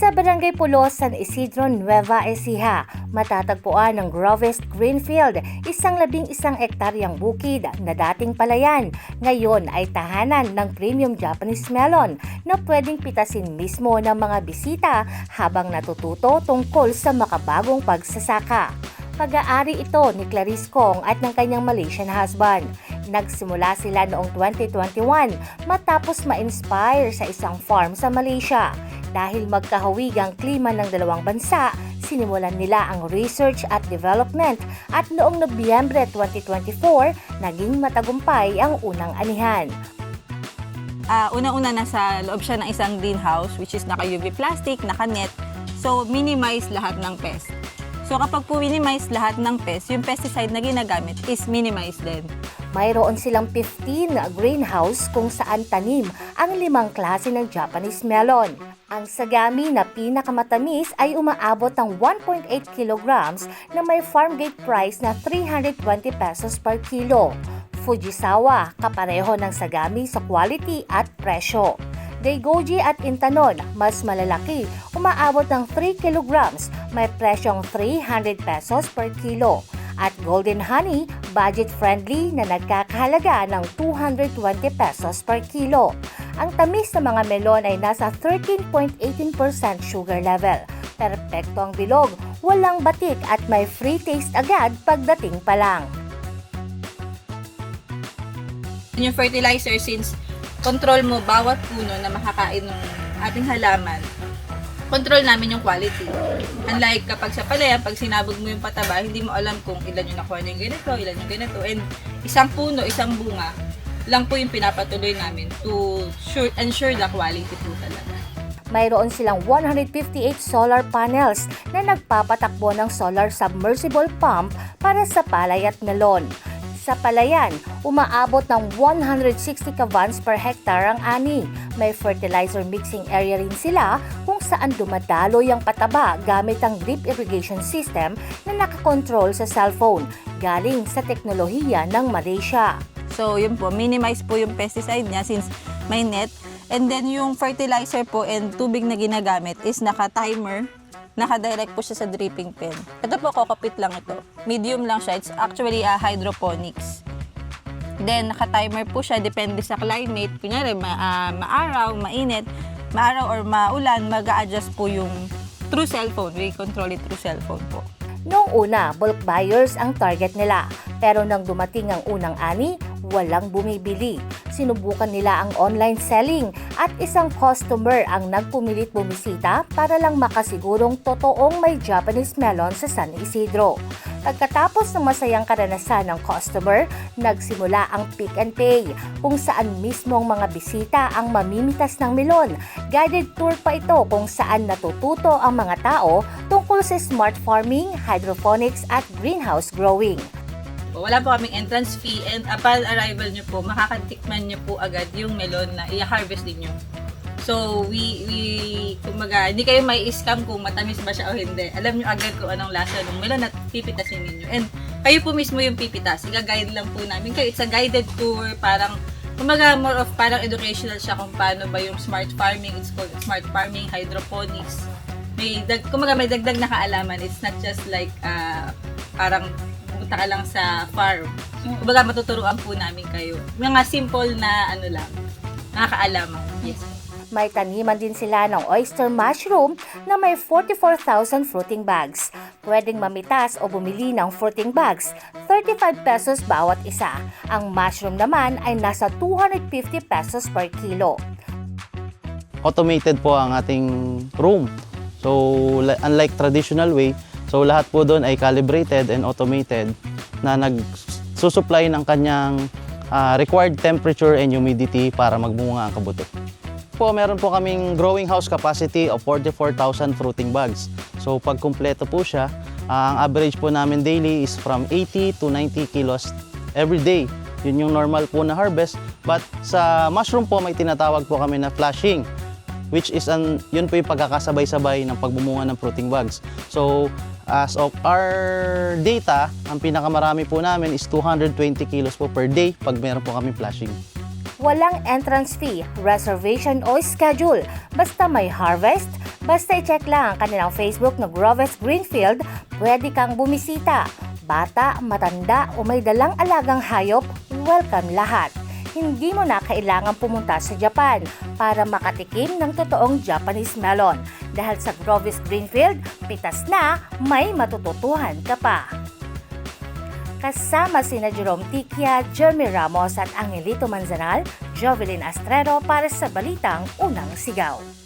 Sa Barangay Pulos, San Isidro, Nueva Ecija, matatagpuan ng Grovest Greenfield, isang labing isang ektaryang bukid na dating palayan. Ngayon ay tahanan ng premium Japanese melon na pwedeng pitasin mismo ng mga bisita habang natututo tungkol sa makabagong pagsasaka. Pag-aari ito ni Clarice Kong at ng kanyang Malaysian husband. Nagsimula sila noong 2021 matapos ma-inspire sa isang farm sa Malaysia. Dahil magkahawig ang klima ng dalawang bansa, sinimulan nila ang research at development at noong Nobyembre 2024, naging matagumpay ang unang anihan. Ah, unang-una nasa loob siya ng isang greenhouse which is naka-UV plastic, naka-net. So, minimize lahat ng pest. So, kapag po minimize lahat ng pest, yung pesticide na ginagamit is minimize din. Mayroon silang 15 na greenhouse kung saan tanim ang limang klase ng Japanese melon. Ang sagami na pinakamatamis ay umaabot ng 1.8 kilograms na may farm gate price na 320 pesos per kilo. Fujisawa, kapareho ng sagami sa quality at presyo. Daigoji at Intanon, mas malalaki, umaabot ng 3 kilograms, may presyong 300 pesos per kilo. At Golden Honey, budget-friendly na nagkakahalaga ng 220 pesos per kilo. Ang tamis ng mga melon ay nasa 13.18% sugar level. Perpekto ang bilog, walang batik at may free taste agad pagdating pa lang. Yung fertilizer, since control mo bawat puno na makakain ng ating halaman, control namin yung quality. Unlike kapag sa palayan, pag sinabog mo yung pataba, hindi mo alam kung ilan yung nakuha niya yung ganito, ilan yung ganito. And isang puno, isang bunga, lang po yung pinapatuloy namin to sure, ensure the quality po talaga. Mayroon silang 158 solar panels na nagpapatakbo ng solar submersible pump para sa palay at melon. Sa palayan, umaabot ng 160 kavans per hectare ang ani. May fertilizer mixing area rin sila saan dumadaloy ang pataba gamit ang drip irrigation system na nakakontrol sa cellphone galing sa teknolohiya ng Malaysia. So, yun po, minimize po yung pesticide niya since may net. And then, yung fertilizer po and tubig na ginagamit is naka-timer. Naka-direct po siya sa dripping pen. Ito po, kokopit lang ito. Medium lang siya. It's actually a hydroponics. Then, naka-timer po siya. Depende sa climate. Kunyari, ma ah, maaraw, mainit, maaraw or maulan, mag adjust po yung through cellphone. We control it through cellphone po. Noong una, bulk buyers ang target nila. Pero nang dumating ang unang ani, walang bumibili. Sinubukan nila ang online selling at isang customer ang nagpumilit bumisita para lang makasigurong totoong may Japanese melon sa San Isidro. Pagkatapos ng masayang karanasan ng customer, nagsimula ang pick and pay kung saan mismo ang mga bisita ang mamimitas ng melon. Guided tour pa ito kung saan natututo ang mga tao tungkol sa smart farming, hydroponics at greenhouse growing. Wala po kaming entrance fee and upon arrival nyo po, makakatikman nyo po agad yung melon na i-harvest din nyo. So, we, we, kumaga, hindi kayo may scam kung matamis ba siya o hindi. Alam nyo agad kung anong lasa ng melon at pipitasin ninyo. And kayo po mismo yung pipitas. Iga-guide lang po namin kayo. It's a guided tour, parang, kumaga, more of parang educational siya kung paano ba yung smart farming. It's called smart farming, hydroponics. May, dag, kumaga, may dagdag na kaalaman. It's not just like, uh, parang pumunta ka lang sa farm. Kumbaga, matuturuan po namin kayo. Mga simple na, ano lang, nakakaalaman. Yes. May taniman din sila ng oyster mushroom na may 44,000 fruiting bags. Pwedeng mamitas o bumili ng fruiting bags, 35 pesos bawat isa. Ang mushroom naman ay nasa 250 pesos per kilo. automated po ang ating room. So, li- unlike traditional way, so lahat po doon ay calibrated and automated na nagsusupply ng kanyang ah, required temperature and humidity para magmunga ang kabuto. Po, meron po kaming growing house capacity of 44,000 fruiting bags. So, pag kumpleto po siya, ang average po namin daily is from 80 to 90 kilos every day. Yun yung normal po na harvest. But sa mushroom po, may tinatawag po kami na flashing which is an yun po yung pagkakasabay-sabay ng pagbumunga ng fruiting bugs. So, as of our data, ang pinakamarami po namin is 220 kilos po per day pag meron po kami flashing. Walang entrance fee, reservation o schedule. Basta may harvest, Basta i-check lang ang kanilang Facebook na Groves Greenfield, pwede kang bumisita. Bata, matanda o may dalang alagang hayop, welcome lahat. Hindi mo na kailangan pumunta sa Japan para makatikim ng totoong Japanese melon. Dahil sa Groves Greenfield, pitas na, may matututuhan ka pa. Kasama sina Jerome Tikia, Jeremy Ramos at Angelito Manzanal, Jovelyn Astrero para sa Balitang Unang Sigaw.